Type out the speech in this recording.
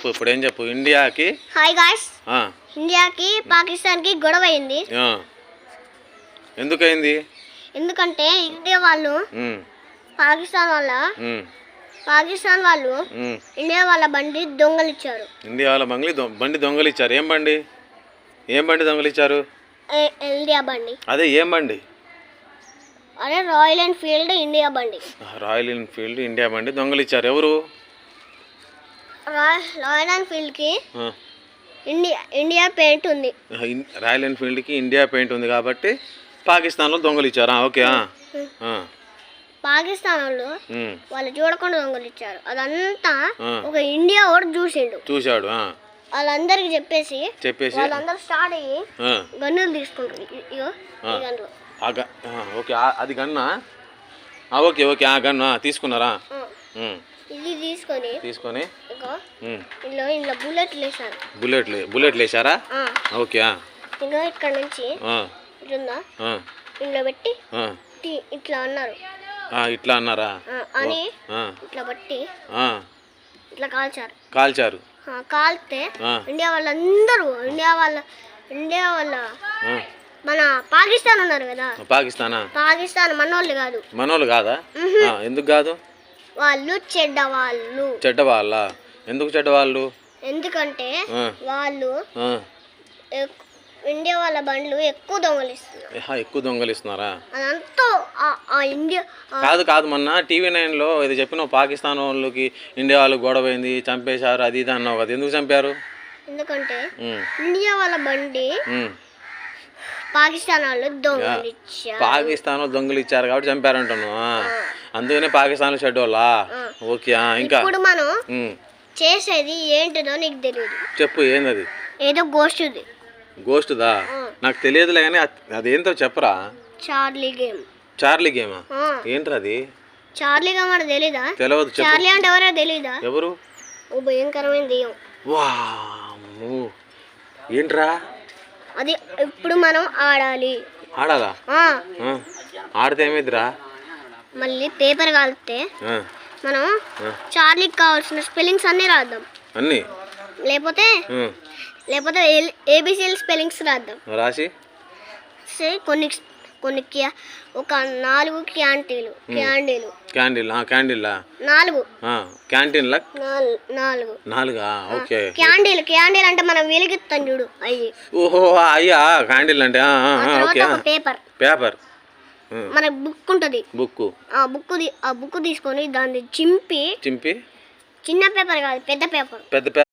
చెప్పు ఇప్పుడు ఏం చెప్పు? ఇండియాకి హాయ్ గాయ్స్ ఇండియాకి పాకిస్తాన్కి గొడవ అయింది ఆ. ఎందుకయింది ఎందుకంటే ఇండియా వాళ్ళు పాకిస్తాన్ వాళ్ళ పాకిస్తాన్ వాళ్ళు. ఇండియా వాళ్ళ బండి దొంగలిచ్చారు. ఇండియా వాళ్ళ బంగ్లీ బండి దొంగలిచ్చారు. ఏం బండి? ఏం బండి దొంగలిచ్చారు? ఇండియా బండి. అదే ఏం బండి? అదే రాయల్ ఎన్ఫీల్డ్ ఇండియా బండి. రాయల్ ఎన్ఫీల్డ్ ఇండియా బండి దొంగలిచ్చారు. ఎవరు? రాయల్ ఎన్ఫీల్డ్కి ఇండియా ఇండియా పెయింట్ ఉంది. రాయల్ ఎన్ఫీల్డ్కి ఇండియా పెయింట్ ఉంది కాబట్టి పాకిస్తాన్లో దొంగలిచ్చారా? ఓకే ఆ, ఆ, పాకిస్తాన్ వాళ్ళు వాళ్ళు చూడకుండా దొంగలిచ్చారు. అదంతా ఆ. ఒక ఇండియా వాడు చూసిండు. చూశాడు వాళ్ళందరికి చెప్పేసి చెప్పేసి? వాళ్ళందరూ స్టార్ట్ అయ్యి గన్నులు తీసుకుంటారు ఓకే అది గన్నా? ఓకే ఓకే ఆ గన్ను తీసుకున్నారా? ఇది తీసుకొని తీసుకొని ఉమ్, ఇందులో ఇందులో బుల్లెట్లు బుల్లెట్లు వేసారా ఆ. ఓకే ఆ, ఇగో ఇక్కడ నుంచి ఇట్లుందా ఇందులో పెట్టి ఇట్లా అన్నారు. ఇట్లా అన్నారా? అని ఇట్లా బట్టి ఇట్లా కాల్చారు. కాల్చారు. కాల్తే ఇండియా వాళ్ళందరూ ఇండియా వాళ్ళ ఇండియా వాళ్ళ. మన పాకిస్తాన్ ఉన్నారు కదా. పాకిస్తానా? పాకిస్తాన్ మనోళ్ళు కాదు. మనోళ్ళు కాదా? ఎందుకు కాదు? వాళ్ళు చెడ్డ వాళ్ళు చెడ్డ వాళ్ళ ఎందుకు చెడ్డ వాళ్ళు ఎందుకంటే వాళ్ళు ఇండియా వాళ్ళ బండ్లు ఎక్కువ దొంగలిస్తున్నారు. ఎక్కువ దొంగలిస్తున్నారా? అదంతా ఇండియా కాదు కాదు మొన్న టీవీ నైన్లో ఇది చెప్పినావు పాకిస్తాన్ వాళ్ళకి ఇండియా వాళ్ళు గొడవైంది చంపేశారు అది ఇది అన్నావు కదా ఎందుకు చంపారు? ఎందుకంటే ఇండియా వాళ్ళ బండి. పాకిస్తాన్ వాళ్ళు దొంగలిచ్చారు. పాకిస్తాన్ వాళ్ళు దొంగలు ఇచ్చారు కాబట్టి చంపారంటున్నావు. అందుకనే పాకిస్తాన్లో చెడ్డోళ్ళా? ఓకే ఇంకా. ఇప్పుడు మనం. చేసేది ఏంటిదో నీకు తెలియదు చెప్పు ఏందది? ఏదో గోష్ఠుది గోస్ట్దా ఆ. నాకు తెలియదులే కానీ అద్- అదేంతో చెప్పరా? Charlie game. చార్లీ గేమా? ఏంట్రా అది? చార్లీ గేమ్ అంటే తెలీదా? తెలియదు చార్లీ అంటే ఎవరో తెలీదా? ఎవరు? ఓ భయంకరమైన దెయ్యం. వామ్మో. ఏంట్రా? అది ఇప్పుడు మనం ఆడాలి. ఆడాలా. ఆడితే ఏమైందిరా? మళ్ళీ పేపర్ కాలితే. మనం. చార్లీకి కావాల్సిన స్పెల్లింగ్స్ అన్నీ రాద్దాం. అన్నీ? లేకపోతే. లేకపోతే ఏబిసిఎల్ స్పెల్లింగ్స్ రాద్దాం. రాసి? సే కొన్ని కొన్ని క్యా- ఒక నాలుగు క్యాంటీలు క్యాండీలు. క్యాండిల్ క్యాండిల్లా? నాలుగు. క్యాంటీన్లా? నాల్- నాలుగు. నాలుగా? ఓకే. క్యాండీలు క్యాండీలు అంటే మనం వెలిగిస్తాం చూడు అవి ఓహో అయ్యా క్యాండిల్ అంటే పేపర్. పేపర్. మనకు బుక్ ఉంటుంది. బుక్ ఆ బుక్ ఆ బుక్ తీసుకొని దాన్ని చింపి చింపి? చిన్న పేపర్ కాదు పెద్ద పేపర్. పెద్ద